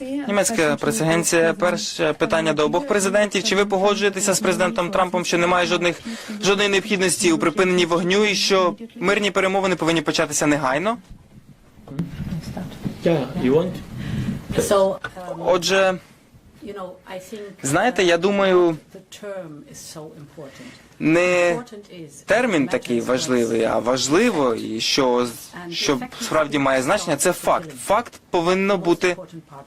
Німецька прес-агенція. Перше питання до обох президентів. Чи ви погоджуєтеся з президентом Трампом, що немає жодних жодної необхідності у припиненні вогню і що мирні перемовини повинні початися негайно? Yeah, you want? So, um, Отже, знаєте, я думаю, не термін такий важливий, а важливо, і що, що справді має значення, це факт. Факт повинно бути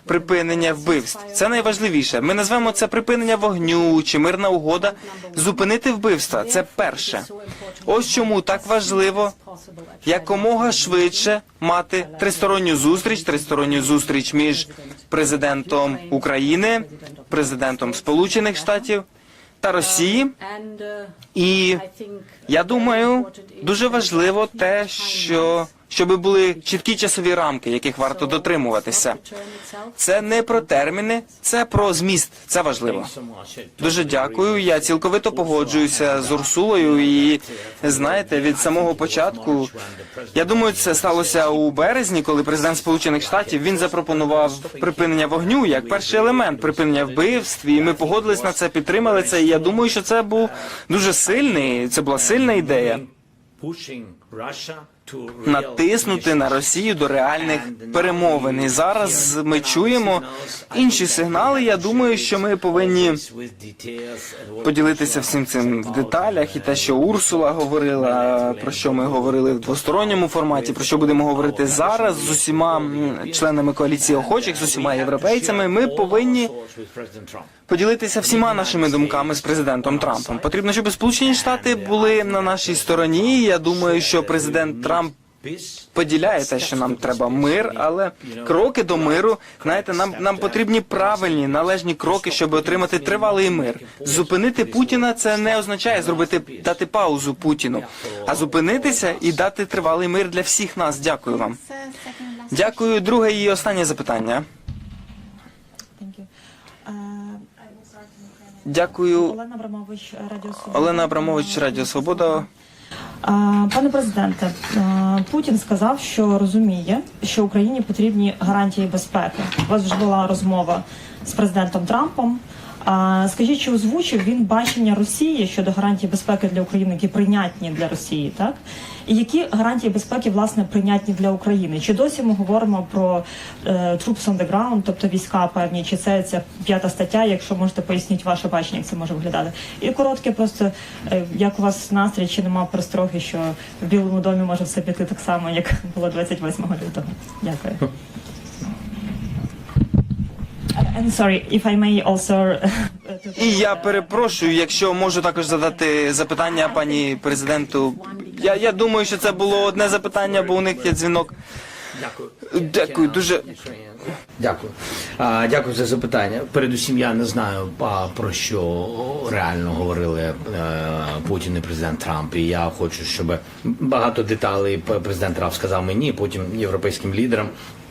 припинення вбивств. Це найважливіше. Ми назвемо це припинення вогню чи мирна угода. Зупинити вбивства це перше. Ось чому так важливо якомога швидше мати тристоронню зустріч, тристоронню зустріч між президентом України, президентом Сполучених Штатів та Росії. І я думаю, дуже важливо те, що щоб були чіткі часові рамки, яких варто дотримуватися. Це не про терміни, це про зміст. Це важливо. Дуже дякую. Я цілковито погоджуюся з Урсулою. І знаєте, від самого початку я думаю, це сталося у березні, коли президент Сполучених Штатів він запропонував припинення вогню як перший елемент припинення вбивств. І ми погодились на це, підтримали це. І я думаю, що це був дуже сильний. Це була сильна ідея. Натиснути на Росію до реальних перемовин. І зараз ми чуємо інші сигнали. Я думаю, що ми повинні поділитися всім цим в деталях. І те, що Урсула говорила, про що ми говорили в двосторонньому форматі, про що будемо говорити зараз з усіма членами коаліції охочих, з усіма європейцями. Ми повинні поділитися всіма нашими думками з президентом Трампом. Потрібно, щоб Сполучені Штати були на нашій стороні. Я думаю, що президент Трамп поділяє те, що нам треба мир, але кроки до миру, знаєте, нам нам потрібні правильні належні кроки, щоб отримати тривалий мир. Зупинити Путіна це не означає зробити дати паузу Путіну, а зупинитися і дати тривалий мир для всіх нас. Дякую вам. Дякую. Друге і останнє запитання. Дякую, Олена Абрамович, Радіо Свобода. Олена Абрамович, Радіо Свобода. Пане президенте, е, Путін сказав, що розуміє, що Україні потрібні гарантії безпеки. У вас вже була розмова з президентом Трампом. А скажіть, чи озвучив він бачення Росії щодо гарантій безпеки для України, які прийнятні для Росії, так? І які гарантії безпеки власне прийнятні для України? Чи досі ми говоримо про е, troops on the ground, тобто війська певні, чи це ця п'ята стаття? Якщо можете поясніть ваше бачення, як це може виглядати? І коротке, просто е, як у вас настрій, чи нема перестроги, що в Білому домі може все піти так само, як було 28 лютого? Дякую. And sorry, if I may also... І я перепрошую, якщо можу також задати запитання пані президенту. Я, я думаю, що це було одне запитання, бо у них є дзвінок. Дякую. Дякую, дуже. Дякую. А, дякую за запитання. Передусім, я не знаю, а, про що реально говорили е, Путін і президент Трамп. І я хочу, щоб багато деталей президент Трамп сказав мені, потім європейським лідерам.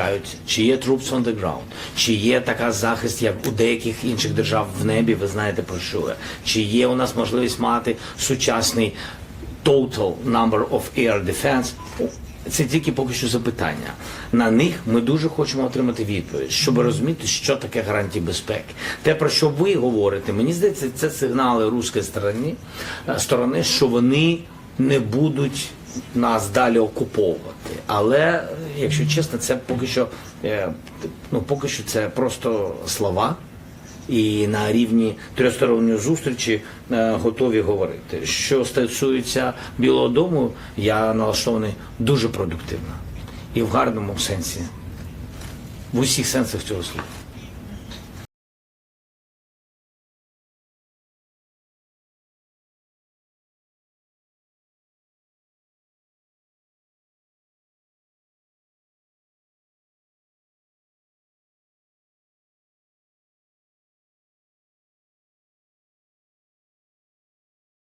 підключають, чи є troops on the ground, чи є така захист, як у деяких інших держав в небі, ви знаєте про що я. Чи є у нас можливість мати сучасний total number of air defense. Це тільки поки що запитання. На них ми дуже хочемо отримати відповідь, щоб розуміти, що таке гарантії безпеки. Те, про що ви говорите, мені здається, це сигнали руської сторони, сторони, що вони не будуть нас далі окуповувати. Але, якщо чесно, це поки що, е, ну, поки що це просто слова і на рівні трьохсторонньої зустрічі е, готові говорити. Що стосується Білого Дому, я налаштований дуже продуктивно і в гарному сенсі, в усіх сенсах цього слова.